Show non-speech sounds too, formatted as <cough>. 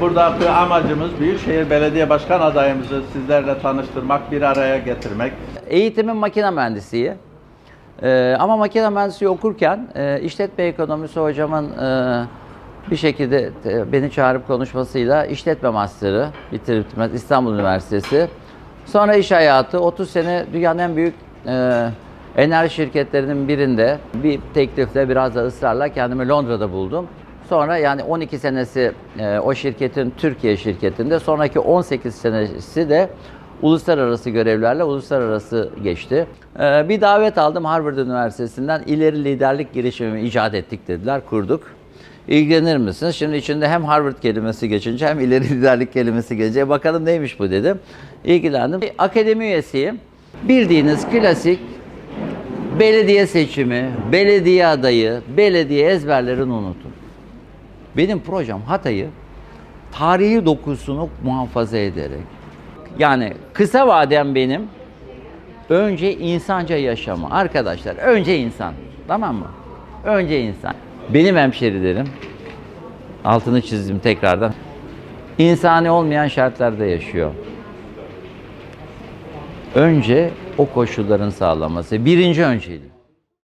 buradaki amacımız Büyükşehir Belediye Başkan adayımızı sizlerle tanıştırmak, bir araya getirmek. Eğitimim makine mühendisliği. Ee, ama makine mühendisliği okurken e, işletme ekonomisi hocamın e, bir şekilde e, beni çağırıp konuşmasıyla işletme master'ı bitirip İstanbul Üniversitesi. Sonra iş hayatı 30 sene dünyanın en büyük e, enerji şirketlerinin birinde bir teklifle biraz da ısrarla kendimi Londra'da buldum. Sonra yani 12 senesi e, o şirketin Türkiye şirketinde, sonraki 18 senesi de uluslararası görevlerle uluslararası geçti. Ee, bir davet aldım Harvard Üniversitesi'nden ileri liderlik girişimi icat ettik dediler, kurduk. İlgilenir misiniz? Şimdi içinde hem Harvard kelimesi geçince hem ileri <laughs> liderlik kelimesi gelince bakalım neymiş bu dedim. İlgilendim. Akademi üyesiyim. Bildiğiniz klasik belediye seçimi, belediye adayı, belediye ezberlerini unutun. Benim projem Hatay'ı tarihi dokusunu muhafaza ederek yani kısa vadem benim önce insanca yaşama. Arkadaşlar önce insan. Tamam mı? Önce insan. Benim hemşerilerim altını çizdim tekrardan. İnsani olmayan şartlarda yaşıyor. Önce o koşulların sağlanması. Birinci önceliği.